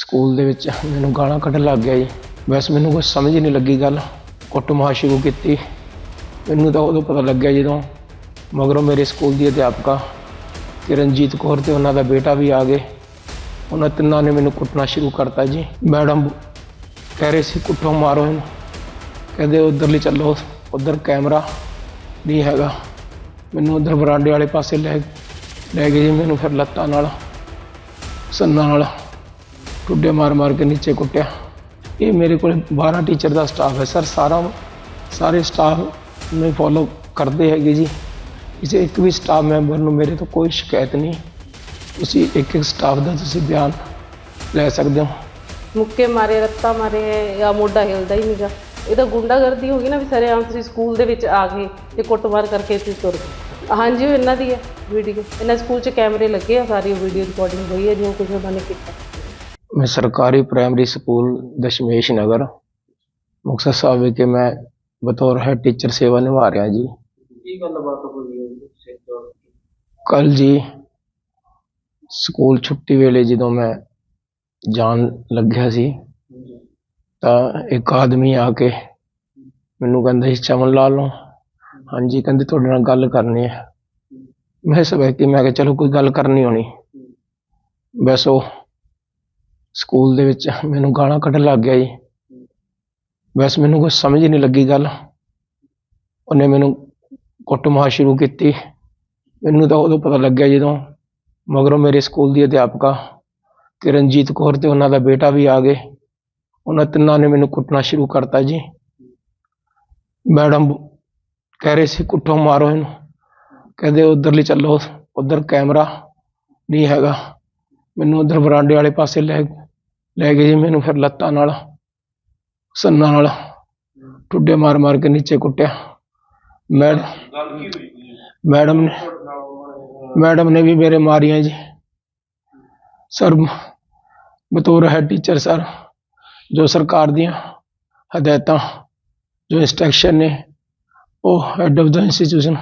School ਦੇ ਵਿੱਚ ਮੈਨੂੰ ਗਾਲਾਂ ਕੱਢਣ ਲੱਗ ਗਿਆ ਜੀ। ਵੈਸੇ ਮੈਨੂੰ ਕੁਝ ਸਮਝ ਹੀ ਨਹੀਂ ਲੱਗੀ ਗੱਲ। ਕੁੱਟਮਾਰ ਸ਼ੁਰੂ ਕੀਤੀ। ਮੈਨੂੰ ਤਾਂ ਉਦੋਂ ਪਤਾ ਲੱਗਿਆ ਜਦੋਂ ਮਗਰੋਂ ਮੇਰੇ ਸਕੂਲ ਦੀ ਅਧਿਆਪਕਾ ਕਿਰਨਜੀਤ ਕੌਰ ਤੇ ਉਹਨਾਂ ਦਾ ਬੇਟਾ ਵੀ ਆ ਗਏ। ਉਹਨਾਂ ਤਿੰਨਾਂ ਨੇ ਮੈਨੂੰ ਕੁੱਟਣਾ ਸ਼ੁਰੂ ਕਰਤਾ ਜੀ। ਮੈਡਮ ਕਹਿ ਰਹੇ ਸੀ, ਕੁੱਟੋ, ਮਾਰੋ ਇਹਨੂੰ। ਕਹਿੰਦੇ, ਉਧਰਲੀ ਚੱਲੋ। ਉਧਰ ਕੈਮਰਾ ਨਹੀਂ ਹੈਗਾ। ਮੈਨੂੰ ਉਧਰ ਬਰਾਂਡੇ ਵਾਲੇ ਪਾਸੇ ਲੈ ਲੈ ਗਏ ਜੀ, ਮੈਨੂੰ ਫਿਰ ਲੱਤਾਂ ਨਾਲ, ਸੰਨਾਂ ਨਾਲ। ਟੁੱਡੇ ਮਾਰ ਮਾਰ ਕੇ ਨੀਚੇ ਕੁੱਟਿਆ। ਇਹ ਮੇਰੇ ਕੋਲ 12 ਟੀਚਰ ਦਾ ਸਟਾਫ ਹੈ। ਸਰ ਸਾਰਾ ਸਾਰੇ ਸਟਾਫ ਨੂੰ ਫੋਲੋ ਕਰਦੇ ਹੈਗੇ ਜੀ। ਕਿਸੇ ਇੱਕ ਵੀ ਸਟਾਫ ਮੈਂਬਰ ਨੂੰ ਮੇਰੇ ਤੋਂ ਕੋਈ ਸ਼ਿਕਾਇਤ ਨਹੀਂ। ਤੁਸੀਂ ਇੱਕ ਇੱਕ ਸਟਾਫ ਦਾ ਤੁਸੀਂ ਬਿਆਨ ਲੈ ਸਕਦੇ ਹੋ। ਮੁੱਕੇ ਮਾਰੇ, ਰੱਤਾ ਮਾਰੇ, ਜਾਂ ਮੋਢਾ ਹਿਲਦਾ ਹੀ ਨਹੀਂਗਾ। ਇਹ ਤਾਂ ਗੁੰਡਾਗਰਦੀ ਹੋ ਗਈ ਨਾ ਵੀ ਸਾਰੇ ਆਮ ਤੁਸੀਂ ਸਕੂਲ ਦੇ ਵਿੱਚ ਆ ਗਏ ਤੇ ਕੁੱਟਮਾਰ ਕਰਕੇ ਤੁਸੀਂ ਤੁਰ ਗਏ। ਹਾਂਜੀ, ਉਹ ਇਹਨਾਂ ਦੀ ਹੈ ਵੀਡੀਓ ਇਹਨਾਂ ਸਕੂਲ 'ਚ ਕੈਮਰੇ ਲੱਗੇ ਆ, ਸਾਰੀ ਵੀਡੀਓ ਰਿਕਾਰਡਿੰਗ ਹੋਈ ਹੈ, ਜੋ ਕੁਝ ਉਹਨਾਂ ਨੇ ਕੀਤਾ। ਮੈਂ ਸਰਕਾਰੀ ਪ੍ਰਾਇਮਰੀ ਸਕੂਲ ਦਸ਼ਮੇਸ਼ ਨਗਰ ਮੁਕਤਸਰ ਸਾਹਿਬ ਵਿਖੇ ਮੈਂ ਬਤੌਰ ਹੈ ਟੀਚਰ ਸੇਵਾ ਨਿਭਾ ਰਿਹਾ ਜੀ। ਕੀ ਗੱਲਬਾਤ ਹੋਈ ਹੈ ਜੀ ਸੈਕਟਰ ਕੱਲ ਜੀ ਸਕੂਲ ਛੁੱਟੀ ਵੇਲੇ ਜਦੋਂ ਮੈਂ ਜਾਣ ਲੱਗਿਆ ਸੀ ਤਾਂ ਇੱਕ ਆਦਮੀ ਆ ਕੇ ਮੈਨੂੰ ਕਹਿੰਦਾ ਸੀ ਚਮਨ ਲਾ ਲਓ ਹਾਂਜੀ ਕਹਿੰਦੇ ਤੁਹਾਡੇ ਨਾਲ ਗੱਲ ਕਰਨੀ ਹੈ। ਮੈਂ ਸਵੇ ਕਿ ਮੈਂ ਕਿਹਾ ਚਲੋ ਕੋਈ ਗੱਲ ਕਰਨੀ ਹੋਣੀ। ਬਸ ਉਹ ਸਕੂਲ ਦੇ ਵਿੱਚ ਮੈਨੂੰ ਗਾਲਾਂ ਕੱਢਣ ਲੱਗ ਗਿਆ ਜੀ। ਬਸ ਮੈਨੂੰ ਕੁਝ ਸਮਝ ਹੀ ਨਹੀਂ ਲੱਗੀ ਗੱਲ। ਉਹਨੇ ਮੈਨੂੰ ਕੁੱਟਮਾਰ ਸ਼ੁਰੂ ਕੀਤੀ। ਮੈਨੂੰ ਤਾਂ ਉਦੋਂ ਪਤਾ ਲੱਗਿਆ ਜਦੋਂ ਮਗਰੋਂ ਮੇਰੇ ਸਕੂਲ ਦੀ ਅਧਿਆਪਕਾ ਕਿਰਨਜੀਤ ਕੌਰ ਤੇ ਉਹਨਾਂ ਦਾ ਬੇਟਾ ਵੀ ਆ ਗਏ। ਉਹਨਾਂ ਤਿੰਨਾਂ ਨੇ ਮੈਨੂੰ ਕੁੱਟਣਾ ਸ਼ੁਰੂ ਕਰਤਾ ਜੀ। ਮੈਡਮ ਕਹਿ ਰਹੇ ਸੀ, ਕੁੱਟੋ, ਮਾਰੋ ਇਹਨੂੰ। ਕਹਿੰਦੇ, ਉਧਰਲੀ ਚੱਲੋ, ਉਧਰ ਕੈਮਰਾ ਨਹੀਂ ਹੈਗਾ। ਮੈਨੂੰ ਉਧਰ ਬਰਾਂਡੇ ਵਾਲੇ ਪਾਸੇ ਲੈ ਲੈ ਗਏ ਜੀ ਮੈਨੂੰ ਫਿਰ ਲੱਤਾਂ ਨਾਲ ਸੰਨਾਂ ਨਾਲ ਟੁੱਡੇ ਮਾਰ ਮਾਰ ਕੇ ਨੀਚੇ ਕੁੱਟਿਆ। ਮੈਡ ਮੈਡਮ ਨੇ ਮੈਡਮ ਨੇ ਵੀ ਮੇਰੇ ਮਾਰੀਆਂ ਜੀ। ਸਰ ਬਤੌਰ ਹੈ ਟੀਚਰ ਸਰ ਜੋ ਸਰਕਾਰ ਦੀਆਂ ਹਦਾਇਤਾਂ ਜੋ ਇੰਸਟਰਕਸ਼ਨ ਨੇ ਉਹ ਹੈਡ ਆਫ ਦਾ ਇੰਸਟੀਟਿਊਸ਼ਨ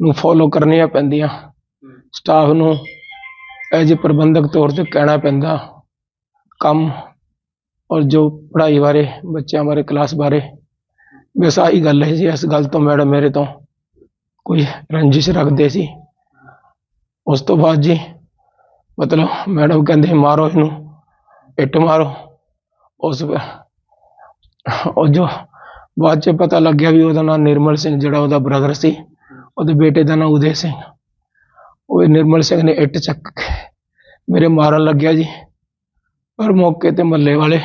ਨੂੰ ਫੋਲੋ ਕਰਨੀਆਂ ਪੈਂਦੀਆਂ। ਸਟਾਫ ਨੂੰ ਐਜ ਪ੍ਰਬੰਧਕ ਤੌਰ ਤੇ ਕਹਿਣਾ ਪੈਂਦਾ। ਕੰਮ ਔਰ ਜੋ ਪੜ੍ਹਾਈ ਬਾਰੇ, ਬੱਚਿਆਂ ਬਾਰੇ, ਕਲਾਸ ਬਾਰੇ। ਬਸ ਆਹੀ ਗੱਲ ਹੈ ਜੀ, ਇਸ ਗੱਲ ਤੋਂ ਮੈਡਮ ਮੇਰੇ ਤੋਂ ਕੋਈ ਰੰਜਿਸ਼ ਰੱਖਦੇ ਸੀ। ਉਸ ਤੋਂ ਬਾਅਦ ਜੀ, ਮਤਲਬ ਮੈਡਮ ਕਹਿੰਦੇ ਮਾਰੋ ਇਹਨੂੰ, ਇੱਟ ਮਾਰੋ। ਉਸ ਉਹ ਜੋ ਬਾਅਦ ਚ ਪਤਾ ਲੱਗਿਆ ਵੀ ਉਹਦਾ ਨਾਮ ਨਿਰਮਲ ਸਿੰਘ, ਜਿਹੜਾ ਉਹਦਾ ਬ੍ਰਦਰ ਸੀ। ਉਹਦੇ ਬੇਟੇ ਦਾ ਨਾਮ ਉਦੈ ਸਿੰਘ। ਉਹ ਨਿਰਮਲ ਸਿੰਘ ਨੇ ਇੱਟ ਚੱਕ ਕੇ ਮੇਰੇ ਮਾਰਨ ਲੱਗਿਆ ਜੀ। ਪਰ ਮੌਕੇ ਤੇ ਮੱਲੇ ਵਾਲੇ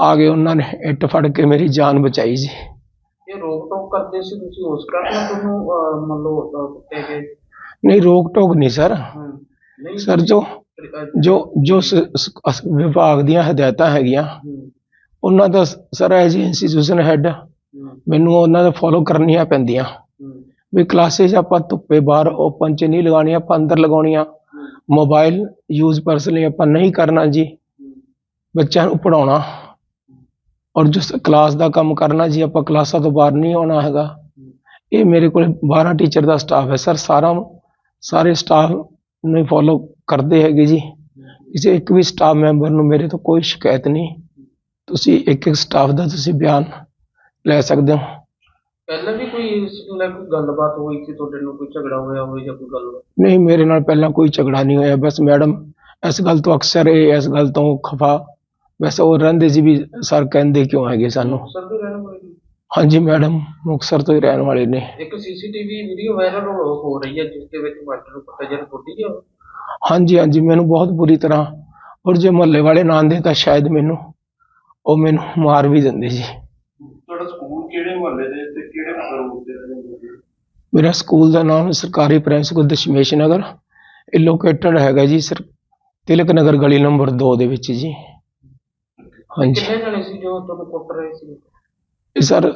ਆ ਗਏ ਉਹਨਾਂ ਨੇ ਇੱਟ ਫੜ ਕੇ ਮੇਰੀ ਜਾਨ ਬਚਾਈ ਜੀ। ਇਹ ਰੋਕ ਟੋਕ ਕਰਦੇ ਸੀ ਤੁਸੀਂ ਉਸ ਕਾਰਨ ਤੁਹਾਨੂੰ ਅਹ, ਮੰਨ ਲਓ ਗਏ ਨਹੀਂ ਰੋਕ ਟੋਕ ਨਹੀਂ ਸਰ। ਹਮ, ਨਹੀਂ। ਸਰ ਜੋ ਅਹ, ਜੋ ਜੋ ਸ- ਸ- ਅਸ- ਵਿਭਾਗ ਦੀਆਂ ਹਦਾਇਤਾਂ ਹੈਗੀਆਂ ਹਮ, ਉਹਨਾਂ ਦਾ sir as institution head hmm, ਮੈਨੂੰ ਉਹਨਾਂ ਦਾ ਫੋਲੋ ਕਰਨੀਆਂ ਪੈਂਦੀਆਂ। ਹਮ, ਵੀ ਕਲਾਸਿਸ ਆਪਾਂ ਧੁੱਪੇ ਬਾਹਰ ਓਪਨ ਚ ਨਹੀਂ ਲਗਾਉਣੀਆਂ ਆਪਾਂ ਅੰਦਰ ਲਗਾਉਣੀਆਂ। ਮੋਬਾਈਲ ਯੂਜ਼ ਪਰਸਨਲੀ ਆਪਾਂ ਨਹੀਂ ਕਰਨਾ ਜੀ। ਬੱਚਿਆਂ ਨੂੰ ਪੜਾਉਣਾ ਔਰ ਜੋ ਕਲਾਸ ਦਾ ਕੰਮ ਕਰਨਾ ਜੀ ਆਪਾਂ ਕਲਾਸਾਂ ਤੋਂ ਬਾਹਰ ਨਹੀਂ ਆਉਣਾ ਹੈਗਾ। ਇਹ ਮੇਰੇ ਕੋਲ 12 ਟੀਚਰ ਦਾ ਸਟਾਫ ਹੈ। ਸਰ ਸਾਰਾ ਸਾਰੇ ਸਟਾਫ ਨੂੰ ਫੋਲੋ ਕਰਦੇ ਹੈਗੇ ਜੀ। ਕਿਸੇ ਇੱਕ ਵੀ ਸਟਾਫ ਮੈਂਬਰ ਨੂੰ ਮੇਰੇ ਤੋਂ ਕੋਈ ਸ਼ਿਕਾਇਤ ਨਹੀਂ। ਤੁਸੀਂ ਇੱਕ ਇੱਕ ਸਟਾਫ ਦਾ ਤੁਸੀਂ ਬਿਆਨ ਲੈ ਸਕਦੇ ਹੋ। ਪਹਿਲਾਂ ਵੀ ਕੋਈ ਇਸ ਕੇ ਗੱਲਬਾਤ ਹੋਈ ਸੀ ਤੁਹਾਡੇ ਨੂੰ ਕੋਈ ਝਗੜਾ ਹੋਇਆ ਹੋਵੇ ਜਾਂ ਕੋਈ ਗੱਲ ਨਹੀਂ ਮੇਰੇ ਨਾਲ ਪਹਿਲਾਂ ਕੋਈ ਝਗੜਾ ਨਹੀਂ ਹੋਇਆ। ਬਸ ਮੈਡਮ ਇਸ ਗੱਲ ਤੋਂ ਅਕਸਰ ਇਹ ਇਸ ਗੱਲ ਤੋਂ ਖਫਾ ਵੈਸੇ ਉਹ ਰਹਿੰਦੇ ਸੀ ਵੀ ਸਰ ਕਹਿੰਦੇ ਕਿਉਂ ਹੈਗੇ ਸਾਨੂੰ। ਰਹਿਣ ਵਾਲੇ ਜੀ। ਹਾਂਜੀ ਮੈਡਮ ਮੁਕਤਸਰ ਤੋਂ ਹੀ ਰਹਿਣ ਵਾਲੇ ਨੇ। ਇੱਕ ਸੀਸੀਟੀਵੀ ਵੀਡੀਓ ਵਾਇਰਲ ਹੋ ਰਹੀ ਹੈ ਜਿਸ ਦੇ ਵਿੱਚ ਮਾਸਟਰ ਨੂੰ ਪਤਾ ਜਰ ਕੁੱਟੀ ਗਿਆ ਹਾਂਜੀ ਹਾਂਜੀ ਮੈਨੂੰ ਬਹੁਤ ਬੁਰੀ ਤਰ੍ਹਾਂ ਔਰ ਜੇ ਮੁਹੱਲੇ ਵਾਲੇ ਨਾ ਆਉਂਦੇ ਤਾਂ ਸ਼ਾਇਦ ਮੈਨੂੰ ਉਹ ਮੈਨੂੰ ਮਾਰ ਵੀ ਦਿੰਦੇ ਜੀ। ਤੁਹਾਡਾ ਸਕੂਲ ਕਿਹੜੇ ਮੁਹੱਲੇ ਦੇ ਤੇ ਕਿਹੜੇ ਦੇ ਰਹਿੰਦੇ ਜੀ ਮੇਰਾ ਸਕੂਲ ਦਾ ਨਾਮ ਸਰਕਾਰੀ ਪ੍ਰਾਇਮਰੀ ਸਕੂਲ ਦਸ਼ਮੇਸ਼ ਨਗਰ ਇਹ ਲੋਕੇਟਡ ਹੈਗਾ ਜੀ ਸਰ ਤਿਲਕ ਨਗਰ ਗਲੀ ਨੰਬਰ 2 ਦੇ ਵਿੱਚ ਜੀ। ਹਾਂਜੀ। ਕਿੰਨੇ ਜਣੇ ਸੀ ਜੋ ਤੁਹਾਨੂੰ ਕੁੱਟ ਰਹੇ ਸੀ? ਇਹ ਸਰ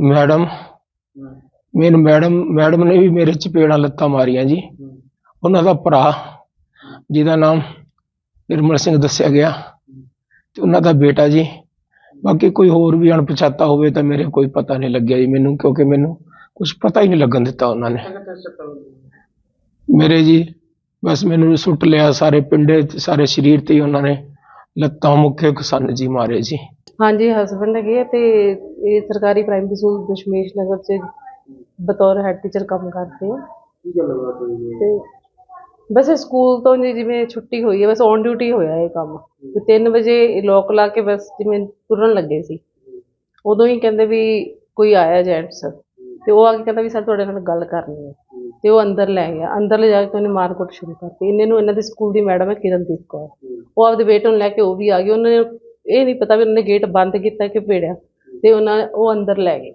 ਮੈਡਮ ਹਮ, ਮੈਨੂੰ ਮੈਡਮ ਮੈਡਮ ਨੇ ਵੀ ਮੇਰੇ ਚਪੇੜਾਂ ਲੱਤਾਂ ਮਾਰੀਆਂ ਜੀ। ਹਮ, ਉਹਨਾਂ ਦਾ ਭਰਾ ਜਿਹਦਾ ਨਾਮ ਨਿਰਮਲ ਸਿੰਘ ਦੱਸਿਆ ਗਿਆ। ਤੇ ਉਹਨਾਂ ਦਾ ਬੇਟਾ ਜੀ। ਬਾਕੀ ਕੋਈ ਹੋਰ ਵੀ ਅਣਪਛਾਤਾ ਹੋਵੇ ਤਾਂ ਮੇਰੇ ਕੋਈ ਪਤਾ ਨਹੀਂ ਲੱਗਿਆ ਜੀ ਮੈਨੂੰ ਕਿਉਂਕਿ ਮੈਨੂੰ ਕੁਝ ਪਤਾ ਹੀ ਨਹੀਂ ਲੱਗਣ ਦਿੱਤਾ ਉਹਨਾਂ ਨੇ? ਮੇਰੇ ਜੀ ਬਸ ਮੈਨੂੰ ਸੁੱਟ ਲਿਆ ਸਾਰੇ ਪਿੰਡੇ ਤੇ ਸਾਰੇ ਸਰੀਰ ਤੇ ਹੀ ਉਹਨਾਂ ਨੇ। ਲੱਤਾਂ ਮੁੱਕੇ ਕਿਸਾਨ ਜੀ ਮਾਰੇ ਜੀ। ਹਾਂਜੀ ਹਸਬੰਡ ਹੈਗੇ ਆ ਤੇ ਇਹ ਸਰਕਾਰੀ ਪ੍ਰਾਇਮਰੀ ਸਕੂਲ ਦਸ਼ਮੇਸ਼ ਨਗਰ ਚ ਬਤੌਰ ਹੈਡ ਟੀਚਰ ਕੰਮ ਕਰਦੇ ਆ। ਕੀ ਗੱਲਬਾਤ ਹੋਈ ਹੈ ਤੇ ਬਸ ਇਹ ਸਕੂਲ ਤੋਂ ਜੀ ਜਿਵੇਂ ਛੁੱਟੀ ਹੋਈ ਹੈ ਬਸ ਔਨ ਡਿਊਟੀ ਹੋਇਆ ਇਹ ਕੰਮ। ਤੇ 3 ਵਜੇ ਲੋਕ ਲਾ ਕੇ ਬਸ ਜਿਵੇਂ ਤੁਰਨ ਲੱਗੇ ਸੀ। ਉਦੋਂ ਹੀ ਕਹਿੰਦੇ ਵੀ ਕੋਈ ਆਇਆ ਜੈਂਟਸ। ਤੇ ਉਹ ਆ ਕੇ ਕਹਿੰਦਾ ਵੀ ਸਰ ਤੁਹਾਡੇ ਨਾਲ ਗੱਲ ਕਰਨੀ ਹੈ। ਤੇ ਉਹ ਅੰਦਰ ਲੈ ਗਿਆ। ਅੰਦਰ ਲੈ ਜਾ ਕੇ ਉਹਨੇ ਮਾਰਕੁੱਟ ਸ਼ੁਰੂ ਕਰਤੀ। ਇਹਨੇ ਨੂੰ ਇਹਨਾਂ ਦੀ ਸਕੂਲ ਦੀ ਮੈਡਮ ਹੈ ਕਿਰਨਦੀਪ ਕੌਰ। ਉਹ ਆਪਦੇ ਬੇਟੇ ਨੂੰ ਲੈ ਕੇ ਉਹ ਵੀ ਆ ਗਈ। ਉਹਨਾਂ ਨੇ ਇਹ ਨਹੀਂ ਪਤਾ ਵੀ ਉਹਨਾਂ ਗੇਟ ਬੰਦ ਕੀਤਾ ਕਿ ਭੇੜਿਆ। ਤੇ ਉਹਨਾਂ ਉਹ ਅੰਦਰ ਲੈ ਗਏ।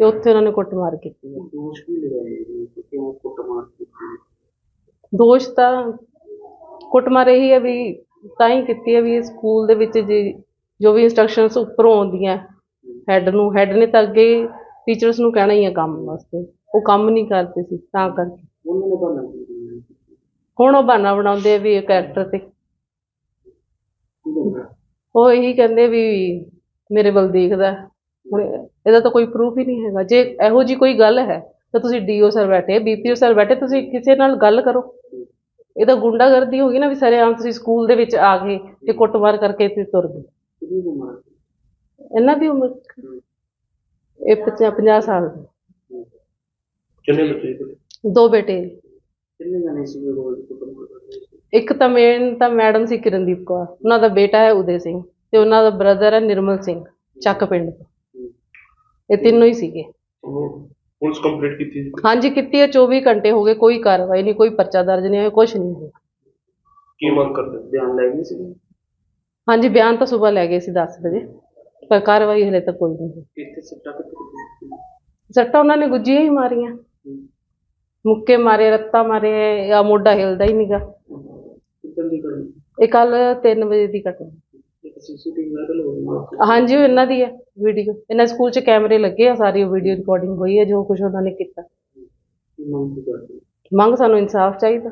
ਤੇ ਉੱਥੇ ਉਹਨਾਂ ਨੇ ਕੁੱਟਮਾਰ ਕੀਤੀ ਹੈ। ਦੋਸ਼ ਲਗਾਏ ਕਿਉਂ ਕੁੱਟਮਾਰ ਕੀਤੀ ਦੋਸ਼ ਤਾਂ ਕੁੱਟਮਾਰ ਇਹੀ ਹੈ ਵੀ ਤਾਂ ਹੀ ਕੀਤੀ ਹੈ ਵੀ ਸਕੂਲ ਦੇ ਵਿੱਚ ਜੀ ਜੋ ਵੀ ਇੰਸਟਰਕਸ਼ਨਸ ਉੱਪਰੋਂ ਆਉਂਦੀਆਂ ਹੈੱਡ ਨੂੰ। ਹੈੱਡ ਨੇ ਤਾਂ ਅੱਗੇ ਟੀਚਰਸ ਨੂੰ ਕਹਿਣਾ ਹੀ ਹੈ ਕੰਮ ਵਾਸਤੇ। ਉਹ ਕੰਮ ਨਹੀਂ ਕਰਦੇ ਸੀ ਤਾਂ ਕਰਕੇ। ਉਹਨਾਂ ਨੇ ਬਣਾ ਕੀ ਹੁਣ ਉਹ ਬਹਾਨਾ ਬਣਾਉਂਦੇ ਆ ਵੀ ਇਹ ਕੈਰੈਕਟਰ ਤੇ। ਉਹ ਇਹੀ ਕਹਿੰਦੇ ਵੀ ਮੇਰੇ ਵੱਲ ਦੇਖਦਾ। ਹੁਣ ਇਹਦਾ ਤਾਂ ਕੋਈ ਪ੍ਰੂਫ ਹੀ ਨਹੀਂ ਹੈਗਾ। ਜੇ ਇਹੋ ਜੀ ਕੋਈ ਗੱਲ ਹੈ ਤਾਂ ਤੁਸੀਂ ਡੀਓ ਸਰ ਬੈਠੇ ਬੀਪੀਓ ਸਰ ਬੈਠੇ ਤੁਸੀਂ ਕਿਸੇ ਨਾਲ ਗੱਲ ਕਰੋ। ਇਹ ਤਾਂ ਗੁੰਡਾਗਰਦੀ ਹੋ ਗਈ ਨਾ ਵੀ ਸਰੇਆਮ ਤੁਸੀਂ ਸਕੂਲ ਦੇ ਵਿੱਚ ਆ ਗਏ ਤੇ ਕੁੱਟਮਾਰ ਕਰਕੇ ਤੇ ਤੁਰ ਗਏ। ਇਹਨਾਂ ਦੀ ਉਮਰ? ਇਹ 50 ਸਾਲ ਦੀ। ਕਿੰਨੇ ਬੱਚੇ ਸੀ ਦੋ ਬੇਟੇ। ਕਿੰਨੇ ਜਾਣੇ ਸੀ ਰੋਜ਼ ਕੁੱਟਮਾਰ ਕਰਦੇ ਸੀ? ਇੱਕ ਤਾਂ ਮੇਨ ਤਾਂ ਮੈਡਮ ਸੀ ਕਿਰਨਦੀਪ ਕੌਰ ਉਹਨਾਂ ਦਾ ਬੇਟਾ ਹੈ ਉਦੇ ਸਿੰਘ ਤੇ ਉਹਨਾਂ ਦਾ ਬ੍ਰਦਰ ਹੈ ਨਿਰਮਲ ਸਿੰਘ ਚੱਕ ਪਿੰਡ ਤੋਂ। ਇਹ ਤਿੰਨੋਂ ਹੀ ਸੀਗੇ। ਪੁਲਿਸ ਕੰਪਲੀਟ ਕੀਤੀ ਸੀ? ਹਾਂਜੀ ਕੀਤੀ ਹੈ 24 ਘੰਟੇ ਹੋ ਗਏ ਕੋਈ ਕਾਰਵਾਈ ਨਹੀਂ ਕੋਈ ਪਰਚਾ ਦਰਜ ਨਹੀਂ ਹੋਇਆ ਕੁਝ ਨਹੀਂ ਹੋਇਆ। ਕੀ ਮੰਗ ਕਰਦੇ? ਬਿਆਨ ਲੈ ਗਏ ਸੀ? ਹਾਂਜੀ ਬਿਆਨ ਤਾਂ ਸਵੇਰ ਲੈ ਗਏ ਸੀ 10 ਵਜੇ। ਪਰ ਕਾਰਵਾਈ ਹਲੇ ਤੱਕ ਕੋਈ ਨਹੀਂ ਹੋਈ। ਇੱਥੇ ਸੱਟਾ ਕਿੱਥੇ ਸੱਟਾਂ ਉਹਨਾਂ ਨੇ ਗੁੱਜੀਆਂ ਹੀ ਮਾਰੀਆਂ। ਮੁੱਕੇ ਮਾਰੇ ਰੱਤਾ ਮਾਰੇ ਆ ਮੋਢਾ ਹਿਲਦਾ ਹੀ ਨਹੀਂਗਾ ਕਿੱਦਾਂ ਦੀ ਕਰਨੀ ਇਹ ਕੱਲ 3 ਵਜੇ ਦੀ ਘਟਨਾ। ਇੱਕ ਸੀਸੀਟੀਵੀ ਵਾਇਰਲ ਹੋ ਰਹੀ ਹਾਂਜੀ ਉਹ ਇਹਨਾਂ ਦੀ ਹੈ ਵੀਡੀਓ। ਇਹਨਾਂ ਸਕੂਲ 'ਚ ਕੈਮਰੇ ਲੱਗੇ ਆ ਸਾਰੀ ਵੀਡੀਓ ਰਿਕਾਰਡਿੰਗ ਹੋਈ ਹੈ ਜੋ ਕੁਝ ਉਹਨਾਂ ਨੇ ਕੀਤਾ। ਕੀ ਮੰਗ ਕੀ ਕਰਦੇ ਮੰਗ ਸਾਨੂੰ ਇਨਸਾਫ ਚਾਹੀਦਾ।